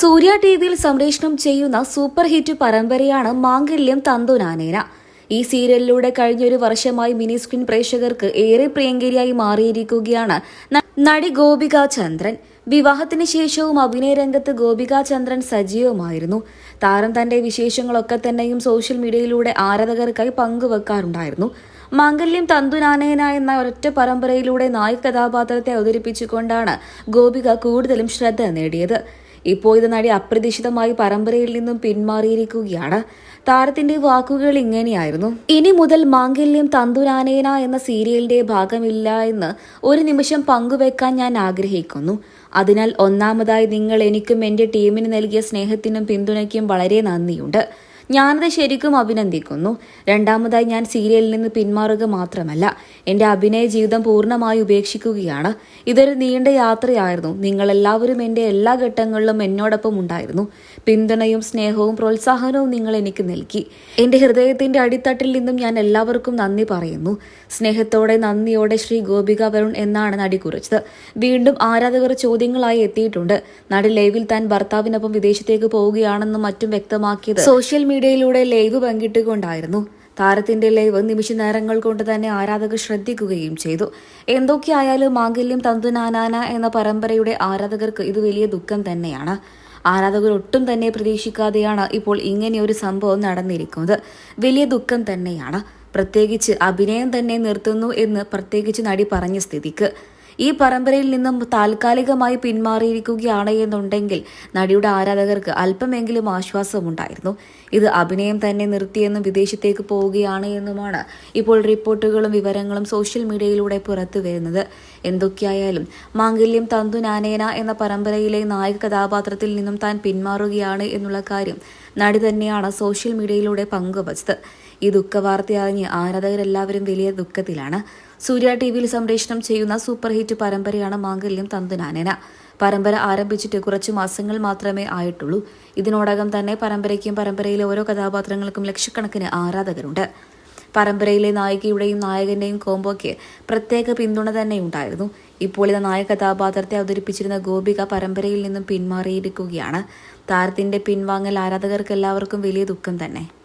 സൂര്യ T വിയിൽ സംപ്രേഷണം ചെയ്യുന്ന സൂപ്പർ ഹിറ്റ് പരമ്പരയാണ് മാംഗല്യം തന്തുനാനേന ഈ സീരിയലിലൂടെ കഴിഞ്ഞൊരു വർഷമായി മിനി സ്ക്രീൻ പ്രേക്ഷകർക്ക് ഏറെ പ്രിയങ്കരിയായി മാറിയിരിക്കുകയാണ് നടി ഗോപിക ചന്ദ്രൻ. വിവാഹത്തിന് ശേഷവും അഭിനയ രംഗത്ത് ഗോപിക ചന്ദ്രൻ സജീവമായിരുന്നു. താരം തന്റെ വിശേഷങ്ങളൊക്കെ തന്നെയും സോഷ്യൽ മീഡിയയിലൂടെ ആരാധകർക്കായി പങ്കുവെക്കാറുണ്ടായിരുന്നു. മാംഗല്യം തന്തുനാനേന എന്ന ഒരൊറ്റ പരമ്പരയിലൂടെ നായക കഥാപാത്രത്തെ അവതരിപ്പിച്ചുകൊണ്ടാണ് ഗോപിക കൂടുതലും ശ്രദ്ധ നേടിയത്. ഇപ്പോൾ ഇത് നടി അപ്രതീക്ഷിതമായി പരമ്പരയിൽ നിന്നും പിന്മാറിയിരിക്കുകയാണ്. താരത്തിന്റെ വാക്കുകൾ ഇങ്ങനെയായിരുന്നു. ഇനി മുതൽ മാംഗല്യം തന്തുരാനേന എന്ന സീരിയലിന്റെ ഭാഗമില്ല എന്ന് ഒരു നിമിഷം പങ്കുവെക്കാൻ ഞാൻ ആഗ്രഹിക്കുന്നു. അതിനാൽ ഒന്നാമതായി നിങ്ങൾ എനിക്കും എന്റെ ടീമിന് നൽകിയ സ്നേഹത്തിനും പിന്തുണയ്ക്കും വളരെ നന്ദിയുണ്ട്. ഞാനത് ശരിക്കും അഭിനന്ദിക്കുന്നു. രണ്ടാമതായി ഞാൻ സീരിയലിൽ നിന്ന് പിന്മാറുക മാത്രമല്ല എന്റെ അഭിനയ ജീവിതം പൂർണമായി ഉപേക്ഷിക്കുകയാണ്. ഇതൊരു നീണ്ട യാത്രയായിരുന്നു. നിങ്ങളെല്ലാവരും എന്റെ എല്ലാ ഘട്ടങ്ങളിലും എന്നോടൊപ്പം ഉണ്ടായിരുന്നു. പിന്തുണയും സ്നേഹവും പ്രോത്സാഹനവും നിങ്ങൾ എനിക്ക് നൽകി. എന്റെ ഹൃദയത്തിന്റെ അടിത്തട്ടിൽ നിന്നും ഞാൻ എല്ലാവർക്കും നന്ദി പറയുന്നു. സ്നേഹത്തോടെ നന്ദിയോടെ ശ്രീ ഗോപിക വരുൺ എന്നാണ് നടി കുറിച്ചത്. വീണ്ടും ആരാധകർ ചോദ്യങ്ങളായി എത്തിയിട്ടുണ്ട്. നടി ലൈവിൽ താൻ ഭർത്താവിനൊപ്പം വിദേശത്തേക്ക് പോവുകയാണെന്നും മറ്റും വ്യക്തമാക്കിയത് സോഷ്യൽ മീഡിയയിലൂടെ ലൈവ് പങ്കിട്ടുകൊണ്ടായിരുന്നു. താരത്തിന്റെ ലൈവ് നിമിഷ നേരങ്ങൾ കൊണ്ട് തന്നെ ആരാധകർ ശ്രദ്ധിക്കുകയും ചെയ്തു. എന്തൊക്കെയായാലും മാംഗല്യം തന്തുനാനാന എന്ന പരമ്പരയുടെ ആരാധകർക്ക് ഇത് വലിയ ദുഃഖം തന്നെയാണ്. ആരാധകർ ഒട്ടും തന്നെ പ്രതീക്ഷിക്കാതെയാണ് ഇപ്പോൾ ഇങ്ങനെയൊരു സംഭവം നടന്നിരിക്കുന്നത്. വലിയ ദുഃഖം തന്നെയാണ്. പ്രത്യേകിച്ച് അഭിനയം തന്നെ നിർത്തുന്നു എന്ന് പ്രത്യേകിച്ച് നടി പറഞ്ഞ സ്ഥിതിക്ക്. ഈ പരമ്പരയിൽ നിന്നും താൽക്കാലികമായി പിന്മാറിയിരിക്കുകയാണ് എന്നുണ്ടെങ്കിൽ നടിയുടെ ആരാധകർക്ക് അല്പമെങ്കിലും ആശ്വാസമുണ്ടായിരുന്നു. ഇത് അഭിനയം തന്നെ നിർത്തിയെന്നും വിദേശത്തേക്ക് പോവുകയാണ് എന്നുമാണ് ഇപ്പോൾ റിപ്പോർട്ടുകളും വിവരങ്ങളും സോഷ്യൽ മീഡിയയിലൂടെ പുറത്തു വരുന്നത്. എന്തൊക്കെയായാലും മാംഗല്യം തന്തു നാനേന എന്ന പരമ്പരയിലെ നായക കഥാപാത്രത്തിൽ നിന്നും താൻ പിന്മാറുകയാണ് എന്നുള്ള കാര്യം നടി തന്നെയാണ് സോഷ്യൽ മീഡിയയിലൂടെ പങ്കുവച്ചത്. ഈ ദുഃഖവാർത്ത അറിഞ്ഞ് ആരാധകരെല്ലാവരും വലിയ ദുഃഖത്തിലാണ്. സൂര്യ ടി വിയിൽ സംപ്രേഷണം ചെയ്യുന്ന സൂപ്പർ ഹിറ്റ് പരമ്പരയാണ് മാംഗല്യം തന്തുനാനേന. പരമ്പര ആരംഭിച്ചിട്ട് കുറച്ച് മാസങ്ങൾ മാത്രമേ ആയിട്ടുള്ളൂ. ഇതിനോടകം തന്നെ പരമ്പരയ്ക്കും പരമ്പരയിലെ ഓരോ കഥാപാത്രങ്ങൾക്കും ലക്ഷക്കണക്കിന് ആരാധകരുണ്ട്. പരമ്പരയിലെ നായികയുടെയും നായകന്റെയും കോംബോയ്ക്ക് പ്രത്യേക പിന്തുണ തന്നെ ഉണ്ടായിരുന്നു ഇപ്പോൾ ഇത് നായക കഥാപാത്രത്തെ അവതരിപ്പിച്ചിരുന്ന ഗോപിക പരമ്പരയിൽ നിന്നും പിന്മാറിയിരിക്കുകയാണ്. താരത്തിന്റെ പിൻവാങ്ങൽ ആരാധകർക്ക് എല്ലാവർക്കും വലിയ ദുഃഖം തന്നെ.